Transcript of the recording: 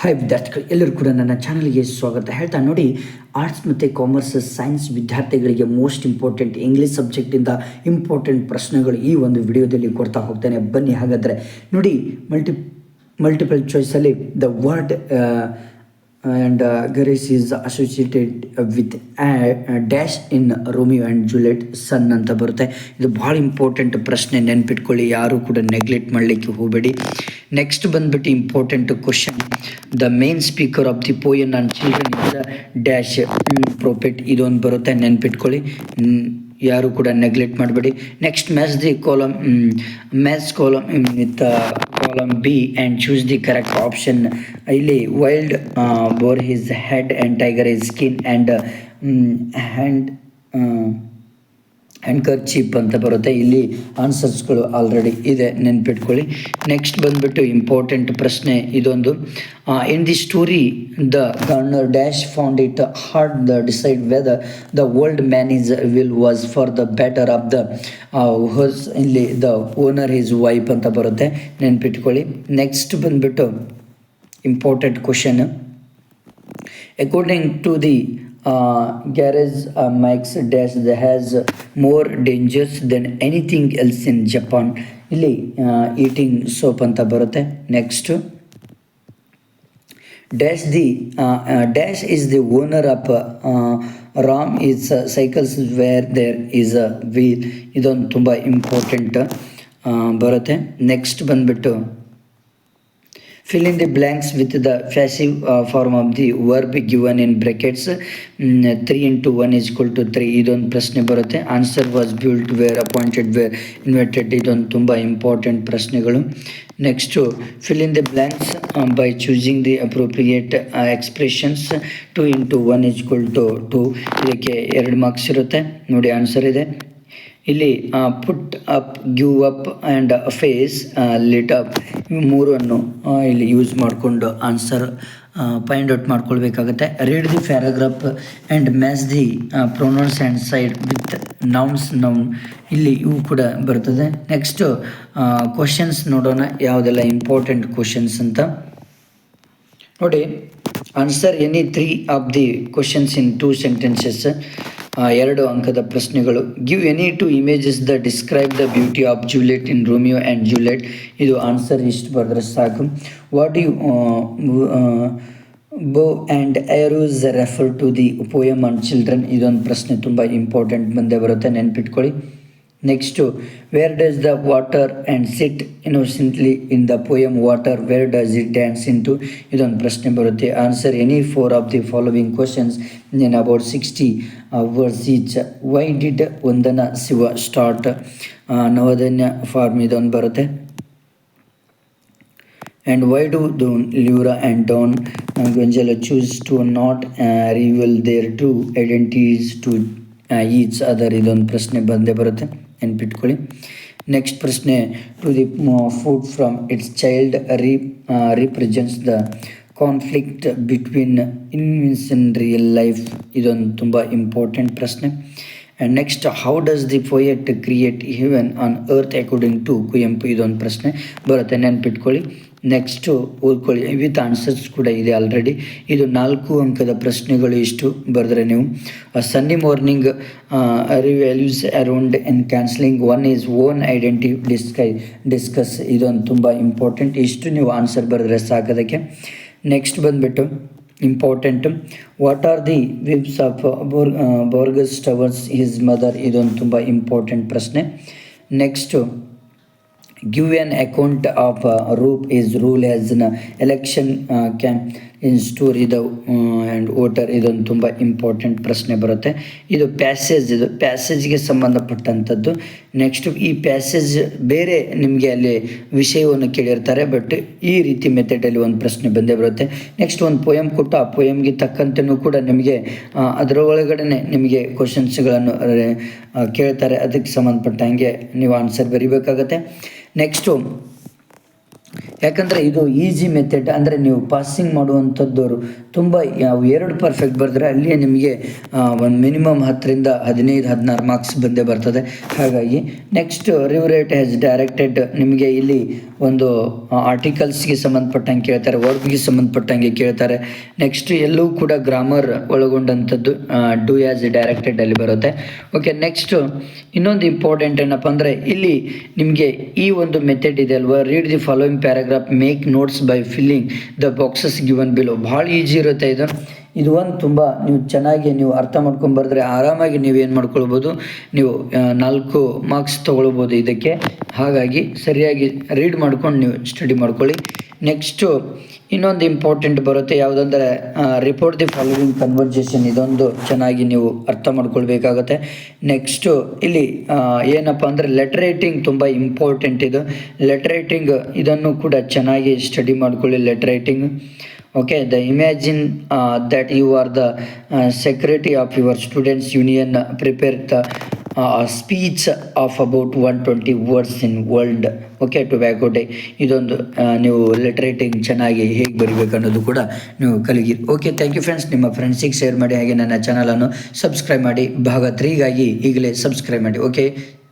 Hi ವಿದ್ಯಾರ್ಥಿಗಳು. ಎಲ್ಲರೂ ಕೂಡ ನನ್ನ ಚಾನಲ್ಗೆ ಸ್ವಾಗತ. ಹೇಳ್ತಾ ನೋಡಿ ಆರ್ಟ್ಸ್ ಮತ್ತು ಕಾಮರ್ಸ್ ಸೈನ್ಸ್ ವಿದ್ಯಾರ್ಥಿಗಳಿಗೆ ಮೋಸ್ಟ್ ಇಂಪಾರ್ಟೆಂಟ್ ಇಂಗ್ಲೀಷ್ ಸಬ್ಜೆಕ್ಟಿಂದ ಇಂಪಾರ್ಟೆಂಟ್ ಪ್ರಶ್ನೆಗಳು ಈ ಒಂದು ವಿಡಿಯೋದಲ್ಲಿ ಕೊಡ್ತಾ ಹೋಗ್ತೇನೆ. ಬನ್ನಿ ಹಾಗಾದರೆ. ನೋಡಿ multi multiple ಚಾಯ್ಸಲ್ಲಿ the word and grease is associated with dash in Romeo and Juliet sun ಅಂತ ಬರುತ್ತೆ. ಇದು ಭಾಳ ಇಂಪಾರ್ಟೆಂಟ್ ಪ್ರಶ್ನೆ ನೆನ್ಪಿಟ್ಕೊಳ್ಳಿ. ಯಾರು ಕೂಡ ನೆಗ್ಲೆಕ್ಟ್ ಮಾಡಲಿಕ್ಕೆ ಹೋಗಬೇಡಿ. ನೆಕ್ಸ್ಟ್ ಬಂದ್ಬಿಟ್ಟು important question the main speaker of the poem and children is the dash prophet ಇದೊಂದು ಬರುತ್ತೆ, ನೆನ್ಪಿಟ್ಕೊಳ್ಳಿ. ಯಾರು ಕೂಡ ನೆಗ್ಲೆಕ್ಟ್ ಮಾಡಬೇಡಿ. Next match the column match column with column B and choose the correct option ಇಲ್ಲಿ wild boar his head and tiger is skin and hand handkerchief ಅಂತ ಬರುತ್ತೆ. ಇಲ್ಲಿ ಆನ್ಸರ್ಸ್ಗಳು ಆಲ್ರೆಡಿ ಇದೆ. ನೆನ್ಪಿಟ್ಕೊಳ್ಳಿ. ನೆಕ್ಸ್ಟ್ ಬಂದ್ಬಿಟ್ಟು ಇಂಪಾರ್ಟೆಂಟ್ ಪ್ರಶ್ನೆ ಇದೊಂದು. In the story the gardener dash found it hard to decide whether the old man is will was for the better of the house ಇಲ್ಲಿ the owner is wife ಅಂತ ಬರುತ್ತೆ. ನೆನ್ಪಿಟ್ಕೊಳ್ಳಿ. Next ಬಂದ್ಬಿಟ್ಟು important question according to the uh, garage uh, max dash has more dangers than anything else in japan. ಇಲ್ಲಿ eating soap ಅಂತ ಬರುತ್ತೆ. Next dash the dash is the owner of Ram is cycles where there is a wheel ಇದೊಂದು ತುಂಬ important ಬರುತ್ತೆ. Next ಬಂದ್ಬಿಟ್ಟು fill in the blanks with the passive uh, form of the verb given in brackets. Mm, 3 into 1 is equal to 3 ಇದೊಂದು ಪ್ರಶ್ನೆ ಬರುತ್ತೆ. Answer was built were appointed were invited ಇದೊಂದು ತುಂಬ important ಪ್ರಶ್ನೆಗಳು. Next fill in the blanks by choosing the appropriate expressions two into one is equal to two ಇದಕ್ಕೆ ಎರಡು marks ಇರುತ್ತೆ. ನೋಡಿ ಆನ್ಸರ್ ಇದೆ. ಇಲ್ಲಿ put up give up and face lit up ಇವು ಮೂರನ್ನು ಇಲ್ಲಿ ಯೂಸ್ ಮಾಡಿಕೊಂಡು answer find out ಮಾಡ್ಕೊಳ್ಬೇಕಾಗುತ್ತೆ. Read the paragraph and match the pronouns and side with nouns noun ಇಲ್ಲಿ ಇವು ಕೂಡ ಬರ್ತದೆ. ನೆಕ್ಸ್ಟು ಕ್ವಶನ್ಸ್ ನೋಡೋಣ. ಯಾವುದೆಲ್ಲ ಇಂಪಾರ್ಟೆಂಟ್ ಕ್ವಶನ್ಸ್ ಅಂತ. ನೋಡಿ answer any three of the questions in two sentences ಎರಡು ಅಂಕದ ಪ್ರಶ್ನೆಗಳು. Give any two images the describe the beauty of Juliet in Romeo and Juliet ಇದು ಆನ್ಸರ್ ಇಷ್ಟು ಬರೆದ್ರೆ ಸಾಕು. What you bow and arrows refer to the poem on children ಇದೊಂದು ಪ್ರಶ್ನೆ ತುಂಬ ಇಂಪಾರ್ಟೆಂಟ್ ಬಂದೇ ಬರುತ್ತೆ. ನೆನ್ಪಿಟ್ಕೊಳ್ಳಿ. next where does the water and sit innocently in the poem water where does it dance in to ಇದೊಂದು ಪ್ರಶ್ನೆ ಬರುತ್ತೆ answer any four of the following questions in about sixty words each why did Vandana Shiva start Navdanya farm ಇದೊಂದು ಬರುತ್ತೆ and why do the Lyra and Don uh, Gonzalo choose to not uh, reveal their true identities to uh, each other ಇದೊಂದು ಪ್ರಶ್ನೆ ಬಂದೇ ಬರುತ್ತೆ ನೆನ್ಪಿಟ್ಕೊಳ್ಳಿ next ಪ್ರಶ್ನೆ to the food from its child re represents the conflict between innocence in real life ಇದೊಂದು ತುಂಬ important ಪ್ರಶ್ನೆ. And next how does the poet create heaven on earth according to Kuvempu ಇದೊಂದು ಪ್ರಶ್ನೆ. ಬರುತ್ತೆ, ನೆನ್ಪಿಟ್ಕೊಳ್ಳಿ. ನೆಕ್ಸ್ಟು ಓದ್ಕೊಳ್ಳಿ. With answers ಕೂಡ ಇದೆ ಆಲ್ರೆಡಿ ಇದು ನಾಲ್ಕು ಅಂಕದ ಪ್ರಶ್ನೆಗಳು ಇಷ್ಟು. ಬರೆದ್ರೆ ನೀವು sunny morning revolves around in concealing one's own identity ಡಿಸ್ಕೈ discuss ಇದೊಂದು ತುಂಬ ಇಂಪಾರ್ಟೆಂಟ್ ಇಷ್ಟು ನೀವು ಆನ್ಸರ್ ಬರೆದ್ರೆ ಸಾಕೋದಕ್ಕೆ ನೆಕ್ಸ್ಟ್ ಬಂದುಬಿಟ್ಟು important what are the views of bore ಬೋರ್ಗಸ್ towers his mother ಇದೊಂದು ತುಂಬ ಇಂಪಾರ್ಟೆಂಟ್ ಪ್ರಶ್ನೆ. Next give an account of Roof is role as an election can in story ಇದು ಆ್ಯಂಡ್ ವೋಟರ್ ಇದೊಂದು ತುಂಬ ಇಂಪಾರ್ಟೆಂಟ್ ಪ್ರಶ್ನೆ ಬರುತ್ತೆ. ಇದು ಪ್ಯಾಸೇಜ್ ಇದು ಪ್ಯಾಸೇಜ್ಗೆ ಸಂಬಂಧಪಟ್ಟಂಥದ್ದು. ನೆಕ್ಸ್ಟ್ ಈ ಪ್ಯಾಸೇಜ್ ಬೇರೆ ನಿಮಗೆ ಅಲ್ಲಿ ವಿಷಯವನ್ನು ಕೇಳಿರ್ತಾರೆ ಬಟ್ ಈ ರೀತಿ ಮೆಥಡಲ್ಲಿ ಒಂದು ಪ್ರಶ್ನೆ ಬಂದೇ ಬರುತ್ತೆ. ನೆಕ್ಸ್ಟ್ ಒಂದು ಪೊಯಮ್ ಕೊಟ್ಟು ಆ ಪೊಯಮ್ಗೆ ತಕ್ಕಂತೆಯೂ ಕೂಡ ನಿಮಗೆ ಅದರ ಒಳಗಡೆ ನಿಮಗೆ ಕ್ವಶನ್ಸ್ಗಳನ್ನು ಕೇಳ್ತಾರೆ. ಅದಕ್ಕೆ ಸಂಬಂಧಪಟ್ಟ ಹಾಗೆ ನೀವು ಆನ್ಸರ್ ಬರಿಬೇಕಾಗತ್ತೆ. ನೆಕ್ಸ್ಟು ಯಾಕಂದರೆ ಇದು ಈಸಿ ಮೆಥಡ್ ಅಂದರೆ ನೀವು ಪಾಸಿಂಗ್ ಮಾಡುವಂಥದ್ದವರು ತುಂಬ ಎರಡು ಪರ್ಫೆಕ್ಟ್ ಬರೆದ್ರೆ ಅಲ್ಲಿಯೇ ನಿಮಗೆ ಒಂದು ಮಿನಿಮಮ್ ಹತ್ತರಿಂದ ಹದಿನೈದು, ಹದಿನಾರು ಮಾರ್ಕ್ಸ್ ಬಂದೇ ಬರ್ತದೆ. ಹಾಗಾಗಿ ನೆಕ್ಸ್ಟ್ ರಿವ್ರೇಟ್ ಹ್ಯಾಸ್ ಡೈರೆಕ್ಟೆಡ್ ನಿಮಗೆ ಇಲ್ಲಿ ಒಂದು ಆರ್ಟಿಕಲ್ಸ್ಗೆ ಸಂಬಂಧಪಟ್ಟಂಗೆ ಕೇಳ್ತಾರೆ ವರ್ಕ್ಗೆ ಸಂಬಂಧಪಟ್ಟಂಗೆ ಕೇಳ್ತಾರೆ. ನೆಕ್ಸ್ಟ್ ಎಲ್ಲೂ ಕೂಡ ಗ್ರಾಮರ್ ಒಳಗೊಂಡಂಥದ್ದು ಡೂ ಆ್ಯಸ್ ಡೈರೆಕ್ಟೆಡ್ ಅಲ್ಲಿ ಬರುತ್ತೆ. ಓಕೆ ನೆಕ್ಸ್ಟ್ ಇನ್ನೊಂದು ಇಂಪಾರ್ಟೆಂಟ್ ಏನಪ್ಪ ಅಂದರೆ ಇಲ್ಲಿ ನಿಮಗೆ ಈ ಒಂದು ಮೆಥಡ್ ಇದೆ ಅಲ್ವಾ? Read the following paragraph make notes by filling the boxes given below ಭಾಳ ಈಜಿ ಇರುತ್ತೆ ಇದು. ಇದು ಒಂದು ತುಂಬ ನೀವು ಚೆನ್ನಾಗಿ ನೀವು ಅರ್ಥ ಮಾಡ್ಕೊಂಡು ಬರೆದ್ರೆ ಆರಾಮಾಗಿ ನೀವು ಏನು ಮಾಡ್ಕೊಳ್ಬೋದು? ನೀವು ನಾಲ್ಕು ಮಾರ್ಕ್ಸ್ ತೊಗೊಳ್ಬೋದು ಇದಕ್ಕೆ. ಹಾಗಾಗಿ ಸರಿಯಾಗಿ ರೀಡ್ ಮಾಡ್ಕೊಂಡು ನೀವು ಸ್ಟಡಿ ಮಾಡ್ಕೊಳ್ಳಿ. ನೆಕ್ಸ್ಟು ಇನ್ನೊಂದು ಇಂಪಾರ್ಟೆಂಟ್ ಬರುತ್ತೆ. ಯಾವುದಂದರೆ ರಿಪೋರ್ಟ್ ದಿ ಫಾಲೋವಿಂಗ್ ಕನ್ವರ್ಜೇಷನ್ ಇದೊಂದು ಚೆನ್ನಾಗಿ ನೀವು ಅರ್ಥ ಮಾಡ್ಕೊಳ್ಬೇಕಾಗತ್ತೆ. ನೆಕ್ಸ್ಟು ಇಲ್ಲಿ ಏನಪ್ಪ ಅಂದರೆ ಲೆಟರ್ ರೈಟಿಂಗ್ ತುಂಬ ಇಂಪಾರ್ಟೆಂಟ್ ಇದು. ಲೆಟರ್ ರೈಟಿಂಗ್ ಇದನ್ನು ಕೂಡ ಚೆನ್ನಾಗಿ ಸ್ಟಡಿ ಮಾಡ್ಕೊಳ್ಳಿ letter writing okay the imagine uh, that you are the uh, secretary of your students union uh, prepare the uh, speech of about 120 words in world. Okay tobacco day ಇದೊಂದು ನೀವು letter writing ಚೆನ್ನಾಗಿ ಹೇಗೆ ಬರಿಬೇಕು ಅನ್ನೋದು ಕೂಡ ನೀವು ಕಲಿಗಿರಿ ಓಕೆ ಥ್ಯಾಂಕ್ ಯು ಫ್ರೆಂಡ್ಸ್ ನಿಮ್ಮ ಫ್ರೆಂಡ್ಸಿಗೆ ಶೇರ್ ಮಾಡಿ ಹಾಗೆ ನನ್ನ ಚಾನಲನ್ನು ಸಬ್ಸ್ಕ್ರೈಬ್ ಮಾಡಿ. ಭಾಗ ತ್ರೀಗಾಗಿ ಈಗಲೇ ಸಬ್ಸ್ಕ್ರೈಬ್ ಮಾಡಿ. ಓಕೆ